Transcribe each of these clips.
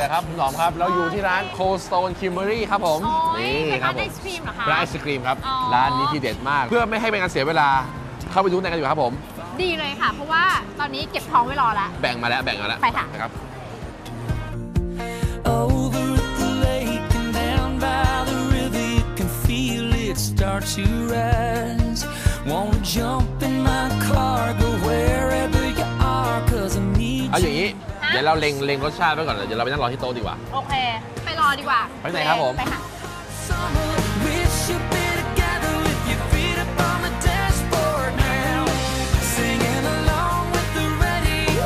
เลยครับคุณหนอมครับ เราอยู่ที่ร้าน Cold Stone Creamery ครับผมโอ้ยนี่เป็นครัร้าบนผไอมศครีมเหรอคะ ร้านไอศครีมครับ อ๋อ ร้านนี้ที่เด็ดมาก เพื่อไม่ให้เป็นการเสียเวลา เข้าไปดูในกันดีกว่าครับผม ดีเลยค่ะ เพราะว่าตอนนี้เก็บท้องไว้รอแล้วแบ่งมาแล้วแบ่งมาแล้วไปค่ะ นะครับ Over at the lake and down by the river, you can feel it start to rise. Wanna jump ดี๋ยวเราเล็งเล็งรสชาติไว้ก่อนเลยเดี๋ยวเราไปนั่งรอที่โต๊ะดีกว่า โอเค ไปรอดีกว่าไปไหนครับผม ไปค่ะ Summer, wish you'd be together with your feet up on the dashboard now. Singing along with the radio.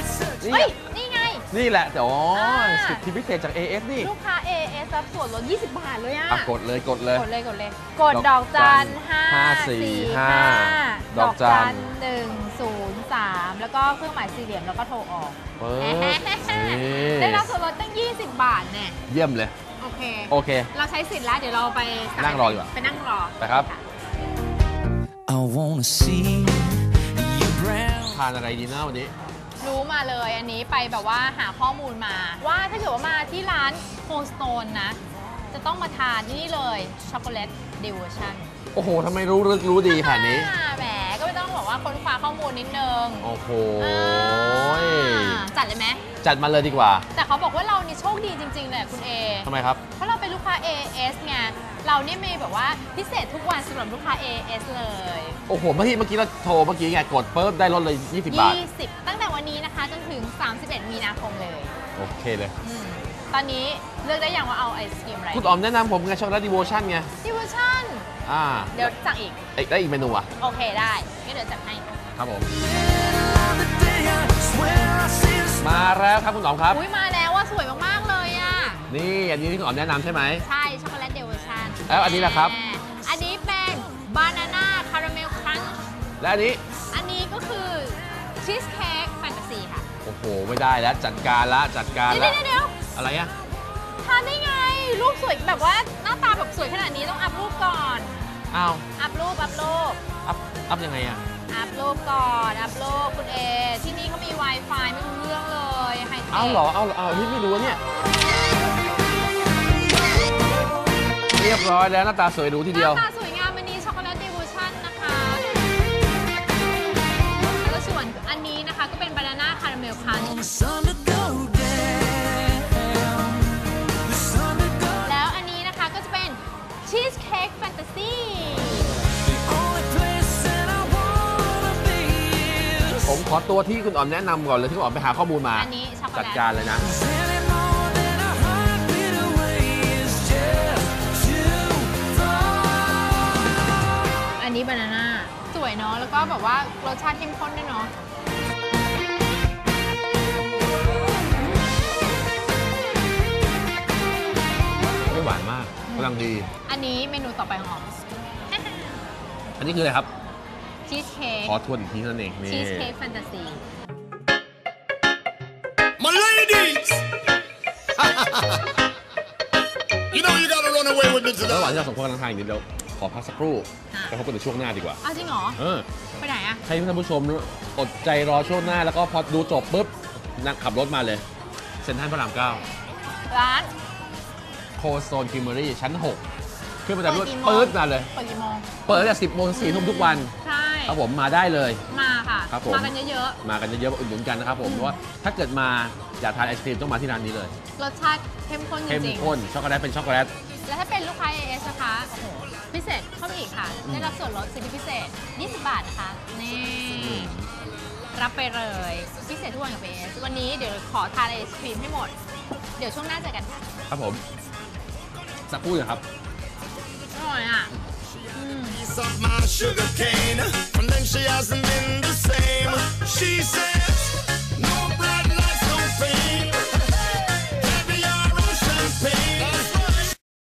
It's such นี่เฮ้ย นี่ไง นี่แหละแต่อ๋ออ่าสิทธิพิเศษจาก AS นี่ลูกค้า AS รับส่วนลด 20 บาทเลยอะ อะกดเลยกดเลย กดเลย กดเลย กดดอกจันห้าห้าสี่สี่ห้าห้าดอกจันหนึ่งศูนย์สาม แล้วก็เครื่องหมายสี่เหลี่ยมแล้วก็โทรออกเปิดนี่ได้รับส่วนลดตั้ง 20 บาทเนี่ยเยี่ยมเลย โอเค โอเค เราใช้สิทธิ์แล้ว เดี๋ยวเราไปสายนั่งรอดีกว่าไปนั่งรอไปครับะ I wanna see you brown. ทานอะไรดีนะวันนี้ รู้มาเลยอันนี้ไปแบบว่าหาข้อมูลมา ว่าถ้าเกิดว่ามาที่ร้านโฮสโตนนะ จะต้องมาทานที่นี่เลยช็อกโกแลตเดวอร์ชันโอ้โหทำไมรู้ลึกรู้ดีขนาดนี้ แหม ว่าค้นคว้าข้อมูลนิดนึงโอ้โหอ่าจัดเลยไหมจัดมาเลยดีกว่า แต่เขาบอกว่าเรานี่โชคดีจริง ๆ เลยคุณเอทำไมครับ เพราะเราเป็นลูกค้า AS ไงเราเนี่ยมีแบบว่าพิเศษทุกวันสำหรับลูกค้า AS เลย โอ้โห เมื่อกี้เมื่อกี้เราโทรเมื่อกี้ไงกดปุ๊บได้ลดเลย 20 บาท 20 ตั้งแต่วันนี้นะคะ จนถึง 31 มีนาคมเลย โอเคเลยอืมตอนนี้เลือกได้อย่างว่าเอาไอศกรีมอะไร คุณออมแนะนำผมไงช็อกโกแลตดิโวชั่นไงดิวชั่น อ่าเดี๋ยวสั่งอีกเอ้ยได้อีกเมนูอะ โอเคได้งั้นเดี๋ยวจัดให้ครับผม The day I swear I see the มาแล้วครับคุณออมครับ อุ้ยมาแล้วว่าสวยมากๆเลยอะนี่อันนี้ที่คุณออมแนะนำใช่ไหม ใช่ช็อกโกแลตเดวชั่นแล้วอันนี้ล่ะครับ อันนี้เป็นบานาน่าคาราเมลครันช์และอันนี้ อันนี้ก็คือชีสเค้กแฟนตาซีค่ะโอ้โห ไม่ได้แล้วจัดการละจัดการเดี๋ยวละเดี๋ยวเดี๋ยวอะไรอะทานได้ไงรูปสวยแบบว่าหน้าตาแบบสวยขนาดนี้ต้องอัพรูปก่อน อ้าวอัพรูปอัพรูปอัพอัพยังไงอะ อัพรูปก่อนอัพรูปคุณเอ ที่นี่เขามี Wi-Fi ไม่รู้เรื่องเลยไฮเทคเอาเหรอเอาเหรอเอาพี่ไม่รู้เนี่ย เรียบร้อยแล้วหน้าตาสวยหรูทีหเดียว น้าตาสวยงามอันนี้ช็อกโกแลตเดวูชั่นนะคะแล้วก็ส่วนอันนี้นะคะก็เป็นบานาน่าคาราเมลคัน the sun to go down. The sun to go แล้วอันนี้นะคะก็จะเป็นชีสเค้กแฟนตาซี ขอตัวที่คุณอ๋อมแนะนำก่อนเลยที่คุณอ๋อมไปหาข้อมูลมา อันนี้ช็อกโกจัดแลต การเลยนะ any more than a heartbeat away is just too far. อันนี้บานาน่าสวยเนาะ แล้วก็แบบว่ารสชาติเข้มข้นด้วยเนาะ ไม่หวานมากกำลังดี อันนี้เมนูต่อไปของออม อันนี้คืออะไรครับ ชีสเค้กขอทวนอีกทีเท่านั้นเองนี่ชีสเค้กแฟนตาซี My ladies! you know you gotta run away with me ระหว่าง tonight. ที่เราสองคนกำลังทานอยู่เดี๋ยวขอพักสักครู่ะไปพบกันในช่วงหน้าดีกว่าอ้าวจริงเหรอ เออไปไหนอะให้ท่านผู้ชมอดใจรอช่วงหน้าแล้วก็พอดูจบปุ๊บนั่งขับรถมาเลย เซ็นทรัลพระรามเก้าร้าน โคโซนคิมเมอรี่ชั้น 6 ขึ้นมาจากรถเปิดกี่โมงปื๊ดมาเลย เปิดกี่โมงเปิดตั้งแต่10โมง4ทุ่มทุกวันใช่ครับผมมาได้เลย มาค่ะครับผม มากันเยอะ มากันเยอะๆมาอุดหนุนกันนะครับผมเพราะว่าถ้าเกิดมาอยากทานไอศครีมต้องมาที่ร้านนี้เลยๆ รสชาติเข้มข้นจเข้มริงข้นช็อกโกแลตเป็นช็อกโกแลต ๆ แล้วถ้าเป็นลูกค้า AS นะคะโอ้โหพิเศษเข้าไปอีกค่ะได้รับส่วนลดสิทธิพิเศษ 20 บาทนะคะ นี่ รับไปเลย พิเศษทุกวันกับ AS วันนี้เดี๋ยวขอทานไอศครีมให้หมด เดี๋ยวช่วงหน้าเจอกันค่ะ ครับผม สักครู่เดียวครับอ ร่อยอ่ะ อืม Piece of my sugar cane. From then she hasn't been